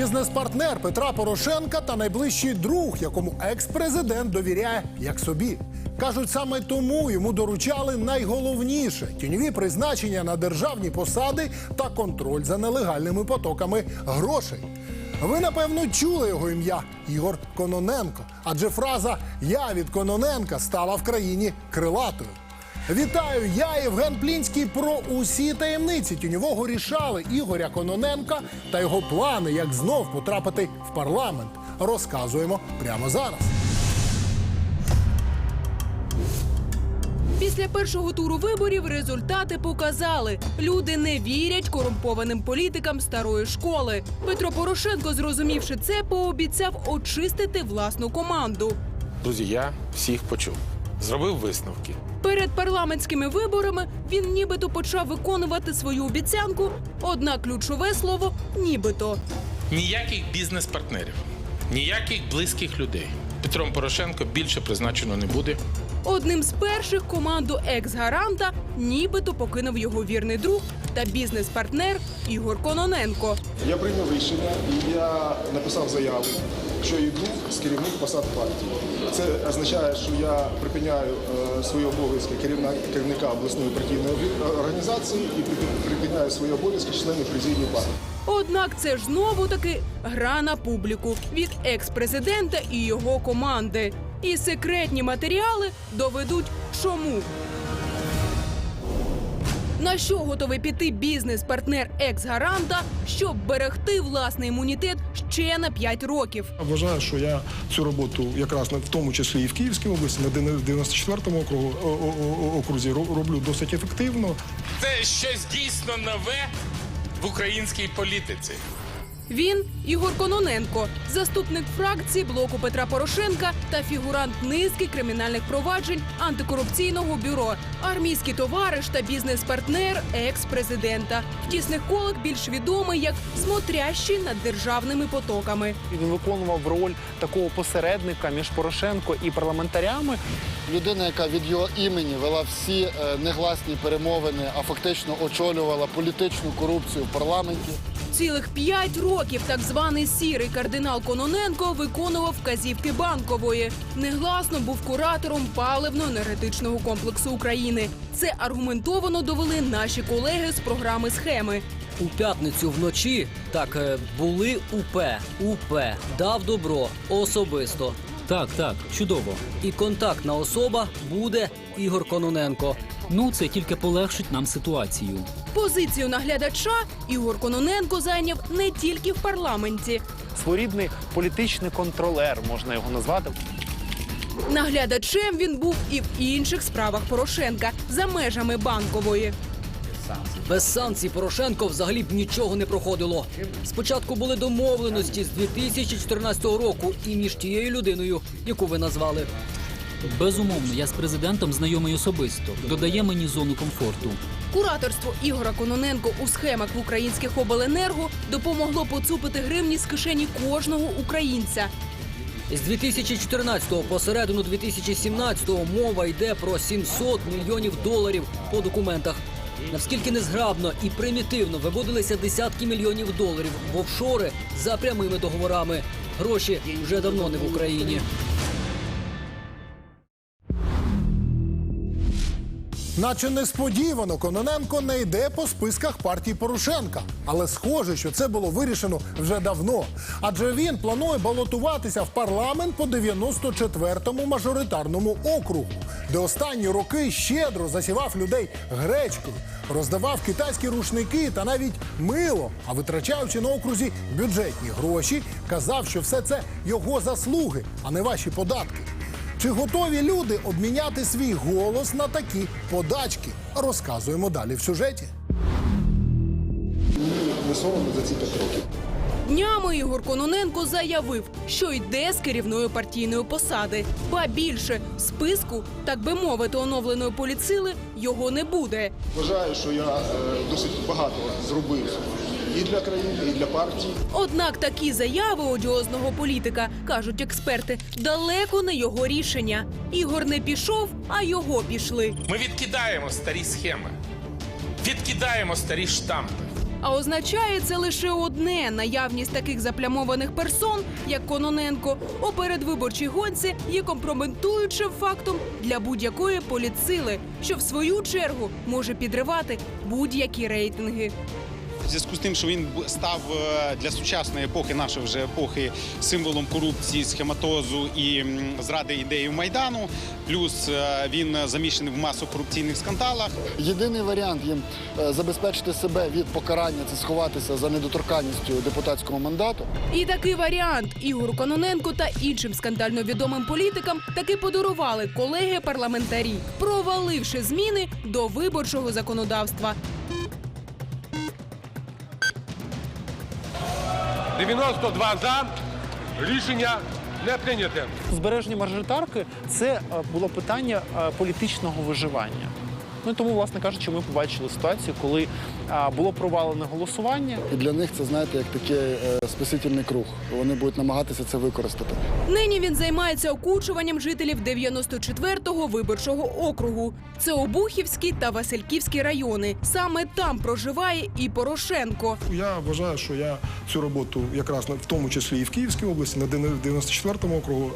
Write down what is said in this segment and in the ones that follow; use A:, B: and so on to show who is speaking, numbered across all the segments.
A: Бізнес-партнер Петра Порошенка та найближчий друг, якому екс-президент довіряє як собі. Кажуть, саме тому йому доручали найголовніше тіньові призначення на державні посади та контроль за нелегальними потоками грошей. Ви напевно чули його ім'я Ігор Кононенко, адже фраза Я від Кононенка стала в країні крилатою. Вітаю! Я Євген Плінський про усі таємниці тіньового рішали Ігоря Кононенка та його плани, як знов потрапити в парламент. Розказуємо прямо зараз.
B: Після першого туру виборів результати показали: люди не вірять корумпованим політикам старої школи. Петро Порошенко, зрозумівши це, пообіцяв очистити власну команду.
C: Друзі, я всіх почув. Зробив висновки.
B: Перед парламентськими виборами він нібито почав виконувати свою обіцянку. Однак ключове слово нібито.
C: Ніяких бізнес-партнерів, ніяких близьких людей. Петром Порошенко більше призначено не буде.
B: Одним з перших команду екс-гаранта нібито покинув його вірний друг та бізнес-партнер Ігор Кононенко.
D: Я прийняв рішення і я написав заяву, що йду з керівних посад партії. Це означає, що я припиняю е, свої обов'язки керівника обласної партійної організації і припиняю свої обов'язки членів президії партії.
B: Однак це ж знову таки гра на публіку від екс-президента і його команди. І секретні матеріали доведуть чому. На що готовий піти бізнес-партнер екс-гаранта, щоб берегти власний імунітет ще на 5 років?
D: Вважаю, що я цю роботу якраз на- в тому числі і в Київській області, на 94-му округу, окрузі роблю досить ефективно.
C: Це щось дійсно нове в українській політиці.
B: Він Ігор Кононенко, заступник фракції блоку Петра Порошенка та фігурант низки кримінальних проваджень антикорупційного бюро, армійський товариш та бізнес-партнер екс-президента. В тісних колах більш відомий як смотрящий над державними потоками.
E: Він виконував роль такого посередника між Порошенко і парламентарями.
F: людина, яка від його імені вела всі е, негласні перемовини, а фактично очолювала політичну корупцію в парламенті.
B: Цілих п'ять років так званий сірий кардинал Кононенко виконував вказівки банкової. Негласно був куратором паливно-енергетичного комплексу України. Це аргументовано довели наші колеги з програми схеми.
G: У п'ятницю вночі так е, були УП. УП дав добро особисто.
H: Так, так, чудово.
G: І контактна особа буде Ігор Кононенко.
H: Ну, це тільки полегшить нам ситуацію.
B: Позицію наглядача Ігор Кононенко зайняв не тільки в парламенті.
E: Своєрідний політичний контролер, можна його назвати.
B: Наглядачем він був і в інших справах Порошенка за межами банкової.
G: Без санкцій Порошенко взагалі б нічого не проходило. Спочатку були домовленості з 2014 року і між тією людиною, яку ви назвали.
H: Безумовно, я з президентом знайомий особисто. Додає мені зону комфорту.
B: Кураторство Ігора Кононенко у схемах в українських обленерго допомогло поцупити гривні з кишені кожного українця.
G: З 2014 по середину 2017 мова йде про 700 мільйонів доларів по документах. Наскільки незграбно і примітивно виводилися десятки мільйонів доларів в офшори за прямими договорами. Гроші вже давно не в Україні.
A: Наче несподівано Кононенко не йде по списках партії Порошенка. Але схоже, що це було вирішено вже давно. Адже він планує балотуватися в парламент по 94-му мажоритарному округу, де останні роки щедро засівав людей гречкою, роздавав китайські рушники та навіть мило. А витрачаючи на окрузі бюджетні гроші, казав, що все це його заслуги, а не ваші податки. Чи готові люди обміняти свій голос на такі подачки? Розказуємо далі в сюжеті.
D: Не соромно за ці п'ять років.
B: Днями Ігор Кононенко заявив, що йде з керівної партійної посади. Ба більше списку, так би мовити, оновленої поліцили його не буде.
D: Вважаю, що я е, досить багато зробив і для країни, і для партії.
B: Однак такі заяви одіозного політика, кажуть експерти, далеко не його рішення. Ігор не пішов, а його пішли.
C: Ми відкидаємо старі схеми, відкидаємо старі штампи.
B: А означає це лише одне наявність таких заплямованих персон, як Кононенко, у передвиборчій гонці є компрометуючим фактом для будь-якої політсили, що в свою чергу може підривати будь-які рейтинги.
I: Зв'язку з тим, що він став е, для сучасної епохи, нашої вже епохи, символом корупції, схематозу і зради ідеї майдану. Плюс е, він замішаний в масу корупційних скандалах.
F: Єдиний варіант їм е, забезпечити себе від покарання це сховатися за недоторканністю депутатського мандату.
B: І такий варіант Ігору Кононенко та іншим скандально відомим політикам таки подарували колеги парламентарі, проваливши зміни до виборчого законодавства.
J: 92 за. Рішення не прийняте.
E: Збереження мажоритарки це е, було питання е, політичного виживання. Ну і тому, власне кажучи, ми побачили ситуацію, коли було провалене голосування.
F: І для них це, знаєте, як такий е, спасительний круг. Вони будуть намагатися це використати.
B: Нині він займається окучуванням жителів 94-го виборчого округу. Це Обухівський та Васильківський райони. Саме там проживає і Порошенко.
D: Я вважаю, що я цю роботу якраз на- в тому числі і в Київській області, на 94-му округу,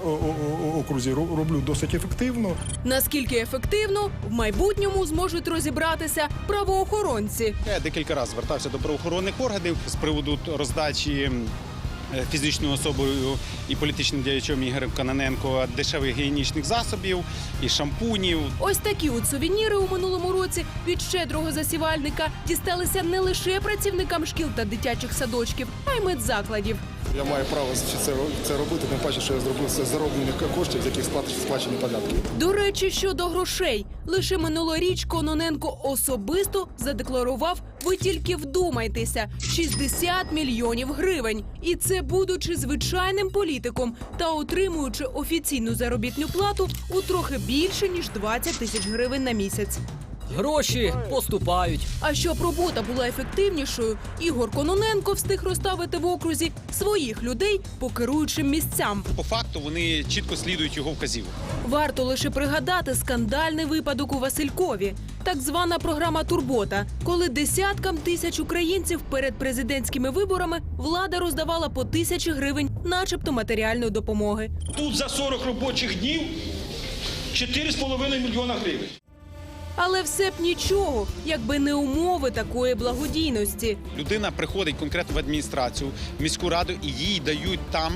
D: окрузі ро- роблю досить ефективно.
B: Наскільки ефективно в майбутньому зможуть розібратися правоохоронці.
I: Декілька разів звертався до правоохоронних органів з приводу роздачі. е, Фізичною особою і політичним діячом Ігорем Кананенко дешевих гігієнічних засобів і шампунів.
B: Ось такі от сувеніри у минулому році від щедрого засівальника дісталися не лише працівникам шкіл та дитячих садочків, а й медзакладів.
D: Я маю право це, робити, тим паче, що я зробив це зароблених коштів, з яких сплачені податки.
B: До речі, щодо грошей, лише минулоріч Кононенко особисто задекларував. Ви тільки вдумайтеся 60 мільйонів гривень. І це будучи звичайним політиком та отримуючи офіційну заробітну плату у трохи більше ніж 20 тисяч гривень на місяць.
G: Гроші поступають.
B: А щоб робота була ефективнішою, Ігор Кононенко встиг розставити в окрузі своїх людей по керуючим місцям.
I: По факту вони чітко слідують його вказівок.
B: Варто лише пригадати скандальний випадок у Василькові, так звана програма Турбота, коли десяткам тисяч українців перед президентськими виборами влада роздавала по тисячі гривень, начебто матеріальної допомоги.
K: Тут за 40 робочих днів 4,5 мільйона гривень.
B: Але все б нічого, якби не умови такої благодійності.
I: Людина приходить конкретно в адміністрацію, в міську раду, і їй дають там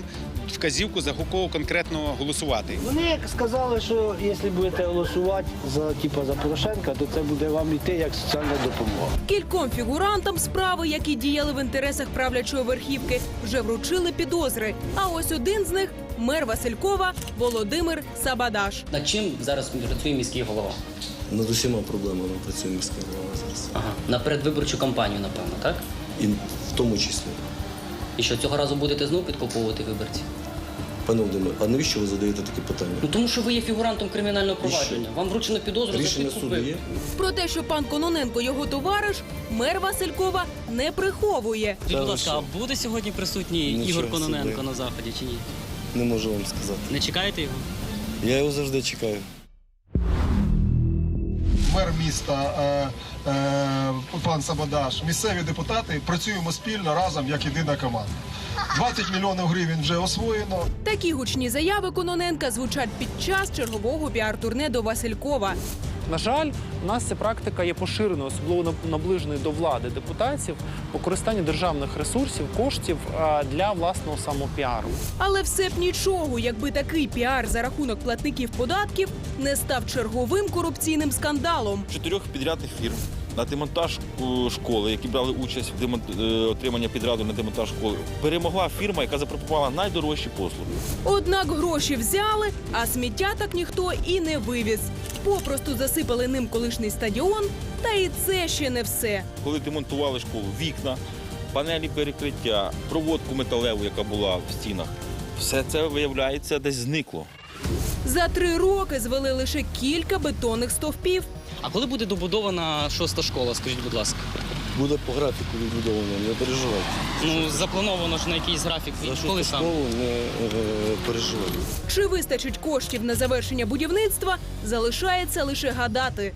I: вказівку за кого конкретно голосувати.
L: Вони сказали, що якщо будете голосувати за типу, за Порошенка, то це буде вам йти як соціальна допомога.
B: Кільком фігурантам справи, які діяли в інтересах правлячої верхівки, вже вручили підозри. А ось один з них мер Василькова Володимир Сабадаш.
M: Над чим зараз працює міський голова?
N: Над усіма проблемами працює міська голова зараз.
M: Ага. На передвиборчу кампанію, напевно, так?
N: І в тому числі.
M: І що цього разу будете знову підкуповувати виборців?
N: Пане Володимир, а навіщо ви задаєте таке питання?
M: Ну тому що ви є фігурантом кримінального провадження. Вам вручено підозру за
N: Рішення
M: підкуп
N: суду є?
B: Про те, що пан Кононенко його товариш, мер Василькова не приховує.
N: Та ви що?
M: а буде сьогодні присутній
N: Нічого Ігор Кононенко собі.
M: на заході чи ні?
N: Не можу вам сказати.
M: Не чекаєте його?
N: Я його завжди чекаю.
D: Мер міста е, е, пан Сабадаш, місцеві депутати працюємо спільно разом як єдина команда. 20 мільйонів гривень вже освоєно.
B: Такі гучні заяви Кононенка звучать під час чергового піар-турне до Василькова.
E: На жаль, у нас ця практика є поширеною, особливо наб- наближеної до влади депутатів, використання державних ресурсів, коштів для власного самопіару.
B: Але все б нічого, якби такий піар за рахунок платників податків не став черговим корупційним скандалом.
K: Чотирьох підрядних фірм на демонтаж е, школи, які брали участь в демон- е, отриманні підряду на демонтаж школи, перемогла фірма, яка запропонувала найдорожчі послуги.
B: Однак гроші взяли, а сміття так ніхто і не вивіз. Попросту засипали ним колишній стадіон, та і це ще не все.
K: Коли демонтували школу, вікна, панелі перекриття, проводку металеву, яка була в стінах, все це виявляється десь зникло.
B: За три роки звели лише кілька бетонних стовпів.
M: А коли буде добудована шоста школа, скажіть, будь ласка?
N: Буде по графіку відбудовано, не переживайте.
M: Ну заплановано ж на якийсь графік.
N: За шосту школу не е, переживайте.
B: Чи вистачить коштів на завершення будівництва, залишається лише гадати.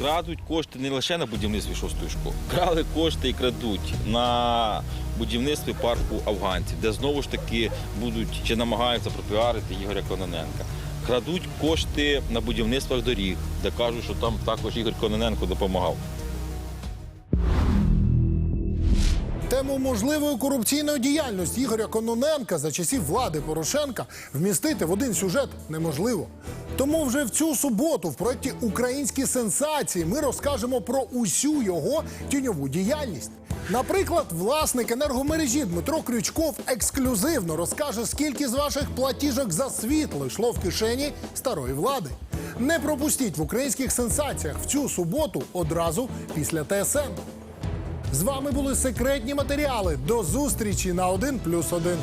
K: Крадуть кошти не лише на будівництві шостої школи. Крали кошти і крадуть на будівництві парку афганців, де знову ж таки будуть чи намагаються пропіарити Ігоря Кононенка. Крадуть кошти на будівництвах доріг, де кажуть, що там також Ігор Кононенко допомагав.
A: Тему можливої корупційної діяльності Ігоря Кононенка за часів влади Порошенка вмістити в один сюжет неможливо. Тому вже в цю суботу в проєкті Українські сенсації ми розкажемо про усю його тіньову діяльність. Наприклад, власник енергомережі Дмитро Крючков ексклюзивно розкаже, скільки з ваших платіжок за світло йшло в кишені старої влади. Не пропустіть в українських сенсаціях в цю суботу одразу після ТСН. З вами були секретні матеріали. До зустрічі на 1+,1.